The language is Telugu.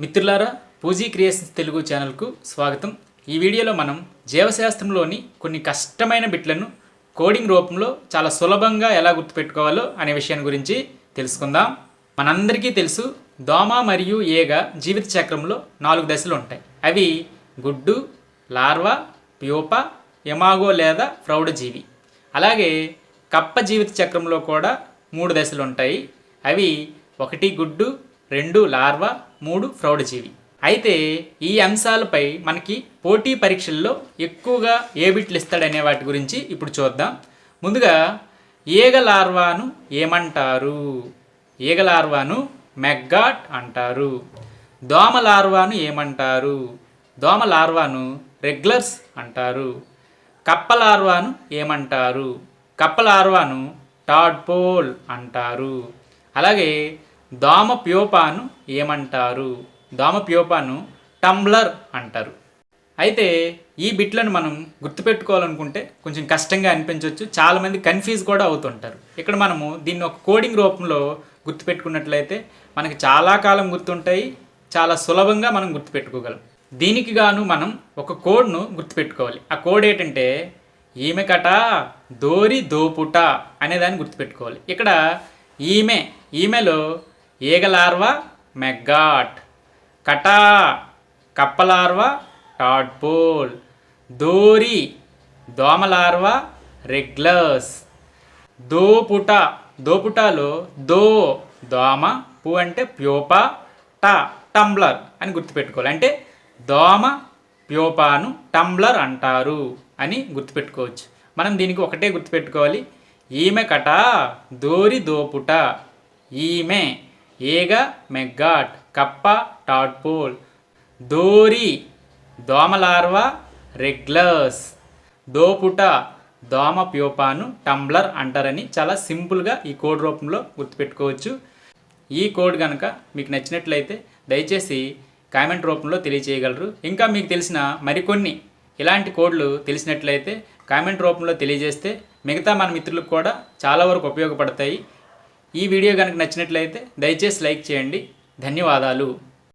మిత్రులారా పూజీ క్రియేషన్స్ తెలుగు ఛానల్కు స్వాగతం. ఈ వీడియోలో మనం జీవశాస్త్రంలోని కొన్ని కష్టమైన బిట్లను కోడింగ్ రూపంలో చాలా సులభంగా ఎలా గుర్తుపెట్టుకోవాలో అనే విషయాన్ని గురించి తెలుసుకుందాం. మనందరికీ తెలుసు దోమ మరియు ఏగ జీవిత చక్రంలో నాలుగు దశలు ఉంటాయి. అవి గుడ్డు లార్వా ప్యూప ఎమాగో లేదా ప్రౌఢజీవి. అలాగే కప్ప జీవిత చక్రంలో కూడా మూడు దశలు ఉంటాయి. అవి ఒకటి గుడ్డు రెండు లార్వా మూడు ప్రౌఢజీవి. అయితే ఈ అంశాలపై మనకి పోటీ పరీక్షల్లో ఎక్కువగా ఏ బిట్లు ఇస్తాడనే వాటి గురించి ఇప్పుడు చూద్దాం. ముందుగా ఈగ లార్వాను ఏమంటారు? ఈగ లార్వాను మెగ్గాట్ అంటారు. దోమ లార్వాను ఏమంటారు? దోమ లార్వాను రెగ్యులర్స్ అంటారు. కప్ప లార్వాను ఏమంటారు? కప్ప లార్వాను టాడ్పోల్ అంటారు. అలాగే దోమ ప్యూపాను ఏమంటారు? దోమ ప్యూపాను టంబ్లర్ అంటారు. అయితే ఈ బిట్లను మనం గుర్తుపెట్టుకోవాలనుకుంటే కొంచెం కష్టంగా అనిపించవచ్చు చాలామంది కన్ఫ్యూజ్ కూడా అవుతుంటారు. ఇక్కడ మనము దీన్ని ఒక కోడింగ్ రూపంలో గుర్తుపెట్టుకున్నట్లయితే మనకి చాలా కాలం గుర్తుంటాయి. చాలా సులభంగా మనం గుర్తుపెట్టుకోగలం. దీనికి గాను మనం ఒక కోడ్ను గుర్తుపెట్టుకోవాలి. ఆ కోడ్ ఏంటంటే ఈమె కట దోరి దోపుట అనేదాన్ని గుర్తుపెట్టుకోవాలి. ఇక్కడ ఈమె ఈమెలో ఈగలార్వా మెగ్గాట్. కటా కప్పలార్వా టాడ్పోల్. దోరి దోమలార్వా రెగ్లర్స్ దోపుట దోపుటలో దో దోమ పూ అంటే ప్యోప ట టంబ్లర్ అని గుర్తుపెట్టుకోవాలి. అంటే దోమ ప్యోపాను టంబ్లర్ అంటారు అని గుర్తుపెట్టుకోవచ్చు. మనం దీనికి ఒకటే గుర్తుపెట్టుకోవాలి. ఈమె కట దోరి దోపుట ఈమె ఈగ మెగ్గాట్ కప్ప టాడ్పోల్ దోరి దోమలార్వ రెగ్లర్స్ దోపుట దోమ ప్యూపాను టంబ్లర్ అంటారని చాలా సింపుల్గా ఈ కోడ్ రూపంలో గుర్తుపెట్టుకోవచ్చు. ఈ కోడ్ కనుక మీకు నచ్చినట్లయితే దయచేసి కామెంట్ రూపంలో తెలియజేయగలరు ఇంకా మీకు తెలిసిన మరికొన్ని ఇలాంటి కోడ్లు తెలిసినట్లయితే కామెంట్ రూపంలో తెలియజేస్తే మిగతా మన మిత్రులకు కూడా చాలా వరకు ఉపయోగపడతాయి. ఈ వీడియో కనుక నచ్చినట్లయితే దయచేసి లైక్ చేయండి. ధన్యవాదాలు.